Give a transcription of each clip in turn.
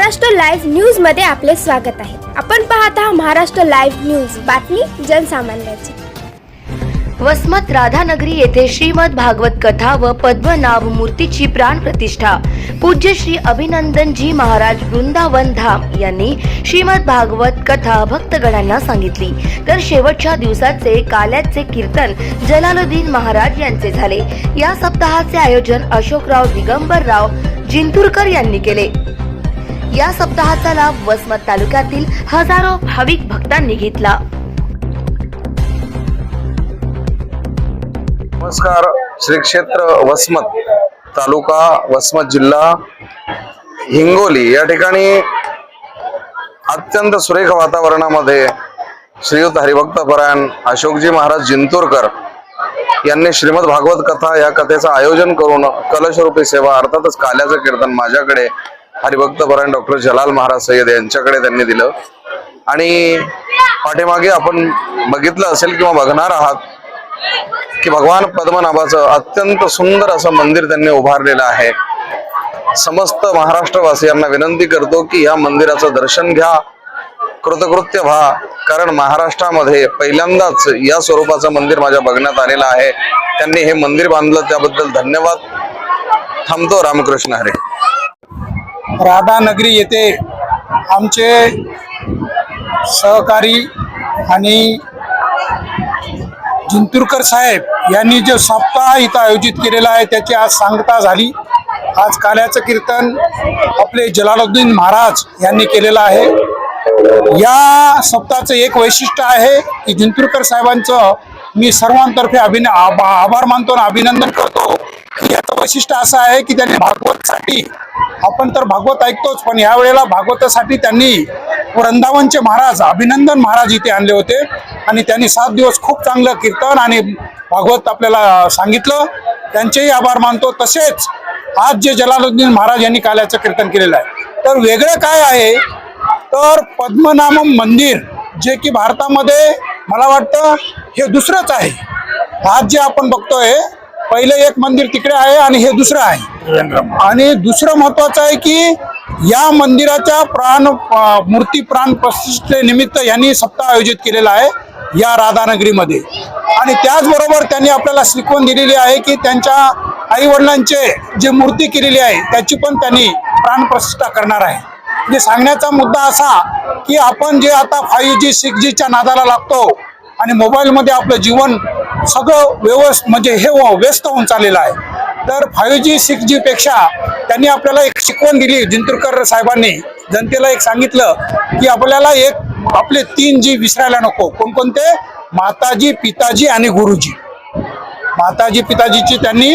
Maharashtra live न्यूजमध्ये आपले स्वागत आहे. आपण पाहत आहात महाराष्ट्र लाईव्ह न्यूज. बातमी जनसामान्याची. वसमत राधानगरी येथे श्रीमद भागवत कथा व पद्मनाभ मूर्तीची प्राण प्रतिष्ठा. पूज्य श्री अभिनंदनजी महाराज वृंदावन धाम यांनी श्रीमद भागवत कथा भक्तगणांना सांगितली. तर शेवटच्या दिवसाचे काल्याचे कीर्तन जलालुद्दीन महाराज यांचे झाले. या सप्ताहाचे आयोजन अशोकराव दिगंबरराव जिंतूरकर यांनी केले. या सप्ताहाचा लाभ वसमत तालुक्यातील हजारो भाविक भक्तांनी घेतला. नमस्कार. श्री क्षेत्र वसमत तालुका वसमत जिल्हा हिंगोली. या ठिकाणी अत्यंत सुरेख वातावरणामध्ये श्रीयुत हरिभक्तपरायण अशोकजी महाराज जिंतूरकर यांनी श्रीमद भागवत कथा या कथेचं आयोजन करून कलशरूपी सेवा अर्थातच काल्याचं कीर्तन माझ्याकडे हरिभक्तपरायण डॉक्टर जलाल महाराज सय्यद यांच्याकडे त्यांनी दिलं. आणि पाठीमागे आपण बघितलं असेल किंवा बघणार आहात की भगवान पद्मनाभाचं अत्यंत सुंदर असं मंदिर त्यांनी उभारलेलं आहे. समस्त महाराष्ट्रवासियांना विनंती करतो की या मंदिराचं दर्शन घ्या कृतकृत्य व्हा कारण महाराष्ट्रामध्ये पहिल्यांदाच या स्वरूपाचं मंदिर माझ्या बघण्यात आलेलं आहे. त्यांनी हे मंदिर बांधलं त्याबद्दल धन्यवाद. थांबतो रामकृष्ण हरे. राधानगरी येथे आमचे सहकारी आणि जिंतूरकर साहेब यांनी जो सप्ताह इथं आयोजित केलेला आहे त्याची आज सांगता झाली. आज काल्याचं कीर्तन आपले जलालुद्दीन महाराज यांनी केलेलं आहे. या सप्ताहाचं एक वैशिष्ट्य आहे की जिंतूरकर साहेबांचं मी सर्वांतर्फे अभिन आभा- आभार मानतो आणि अभिनंदन करतो. याचं वैशिष्ट्य असं आहे की त्यांनी भागवतसाठी आपण तर भागवत ऐकतोच पण यावेळेला भागवतासाठी त्यांनी वृंदावनचे महाराज अभिनंदन महाराज इथे आणले होते. आणि त्यांनी सात दिवस खूप चांगलं कीर्तन आणि भागवत आपल्याला सांगितलं. त्यांचेही आभार मानतो. तसेच आज जे जलालुद्दीन महाराज यांनी काल्याचं कीर्तन केलेलं आहे. तर वेगळं काय आहे? तर पद्मनामम मंदिर जे की भारतामध्ये मला वाटतं हे दुसरंच आहे. आज जे आपण बघतोय पहिलं एक मंदिर तिकडे आहे आणि हे दुसरं आहे. आणि दुसरं महत्वाचं आहे की या मंदिराच्या प्राण मूर्ती प्राण प्रतिष्ठेनिमित्त यांनी सप्ताह आयोजित केलेला आहे या राधानगरीमध्ये. आणि त्याचबरोबर त्यांनी आपल्याला शिकवण दिलेली आहे की त्यांच्या आई वडिलांचे जे मूर्ती केलेली आहे त्याची पण त्यांनी प्राणप्रतिष्ठा करणार आहे. म्हणजे सांगण्याचा मुद्दा असा की आपण जे आता फाईव्ह जी सिक्स जीच्या नादाला लागतो आणि मोबाईलमध्ये आपलं जीवन सगळं व्यवस्थ म्हणजे हे व्यस्त होऊन चाललेलं आहे. तर फाईव्ह जी सिक्स जी पेक्षा त्यांनी आपल्याला एक शिकवण दिली जिंतूरकर साहेबांनी. जनतेला एक सांगितलं की आपल्याला एक आपले तीन जी विसरायला नको. कोणकोणते? माताजी पिताजी आणि गुरुजी. माताजी पिताजीची त्यांनी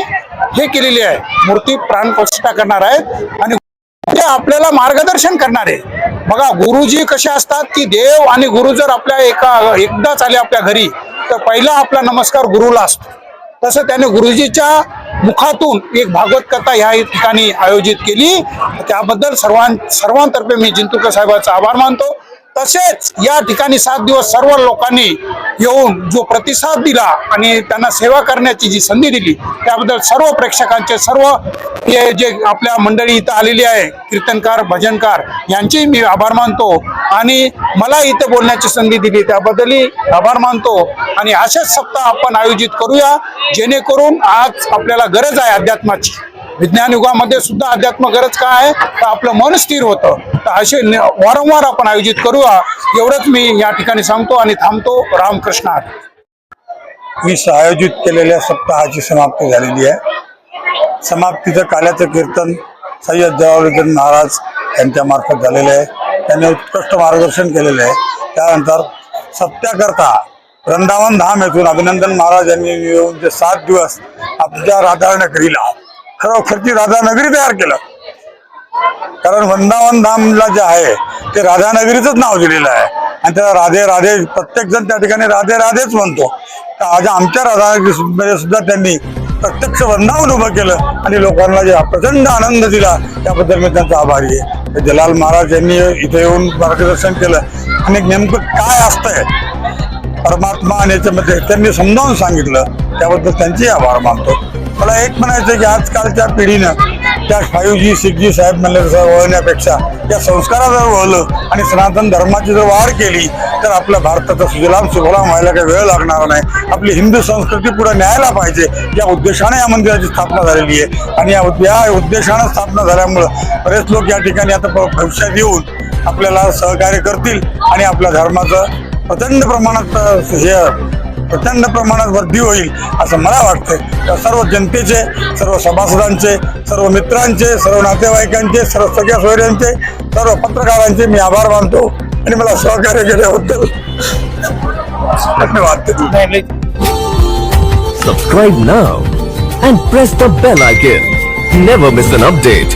हे केलेली आहे. मूर्ती प्राणप्रतिष्ठा करणार आहेत आणि ते आपल्याला मार्गदर्शन करणारे बघा गुरुजी कसे असतात की देव आणि गुरु जर आपल्या एका एकदाच आले आपल्या घरी तर पहिला आपला नमस्कार गुरुला असतो. तसं त्याने गुरुजीच्या मुखातून एक भागवत कथा ह्या ठिकाणी आयोजित केली. त्याबद्दल सर्वां सर्वांतर्फे मी जिंतूरकर साहेबांचा आभार मानतो. तसेच या ठिकाणी सात दिवस सर्व लोकांनी येऊन जो प्रतिसाद दिला आणि त्यांना सेवा करण्याची जी संधी दिली त्याबद्दल सर्व प्रेक्षकांचे सर्व हे जे आपल्या मंडळी इथं आलेली आहे कीर्तनकार भजनकार यांचेही मी आभार मानतो. आणि मला इथे बोलण्याची संधी दिली त्याबद्दलही आभार मानतो. आणि असेच सप्ताह आपण आयोजित करूया जेणेकरून आज आपल्याला गरज आहे अध्यात्माची. विज्ञान युगामध्ये सुद्धा अध्यात्म गरज काय आहे? तर आपलं मन स्थिर होतं. तर असे न- वारंवार आपण आयोजित करूया. एवढंच मी या ठिकाणी सांगतो आणि थांबतो. रामकृष्ण मी आयोजित केलेल्या सप्ताहाची समाप्ती झालेली आहे. समाप्तीचं काल्याचं कीर्तन सय्यद जलालुद्दीन महाराज यांच्यामार्फत झालेलं आहे. त्यांनी उत्कृष्ट मार्गदर्शन केलेलं आहे. त्यानंतर सत्याकरता वृंदावन धाम येथून अभिनंदन महाराज यांनी येऊन जे सात दिवस आपल्या राधानगरीला खरोखरची राधानगरी तयार केलं. कारण वृंदावन धामला जे आहे ते राधानगरीच नाव दिलेलं आहे. आणि त्याला राधे राधे प्रत्येक जण त्या ठिकाणी राधे राधेच म्हणतो. तर आज आमच्या राधानगरीमध्ये सुद्धा त्यांनी प्रत्यक्ष वृंदावन उभं केलं आणि लोकांना जे प्रचंड आनंद दिला त्याबद्दल मी त्यांचा आभारी आहे. जलाल महाराज यांनी इथे येऊन मार्गदर्शन केलं. आणि नेमकं काय असतंय? परमात्मा आणि याच्यामध्ये त्यांनी समजावून सांगितलं. त्याबद्दल त्यांचे आभार मानतो. मला एक म्हणायचं की आजकालच्या पिढीनं त्या फाईव्ह जी सिक्स जी साहेब म्हणले वळण्यापेक्षा या संस्कारावर वळलं आणि सनातन धर्माची जर वाढ केली तर आपल्या भारताचा सुजलाम सुफलाम व्हायला काही वेळ लागणार नाही. आपली हिंदू संस्कृती पुढे न्यायला पाहिजे या उद्देशाने या मंदिराची स्थापना झालेली आहे. आणि या या उद्देशानं स्थापना झाल्यामुळं बरेच लोक या ठिकाणी आता भविष्यात येऊन आपल्याला सहकार्य करतील आणि आपल्या धर्माचं प्रचंड प्रमाणात हे प्रचंड प्रमाणात वृद्धी होईल असं मला वाटतं तर सर्व जनतेचे सर्व सभासदांचे सर्व मित्रांचे सर्व नातेवाईकांचे सर्व सगळ्या सोयऱ्यांचे सर्व पत्रकारांचे मी आभार मानतो आणि मला सहकार्य केल्याबद्दल धन्यवाद. Subscribe now and press the bell icon never miss an update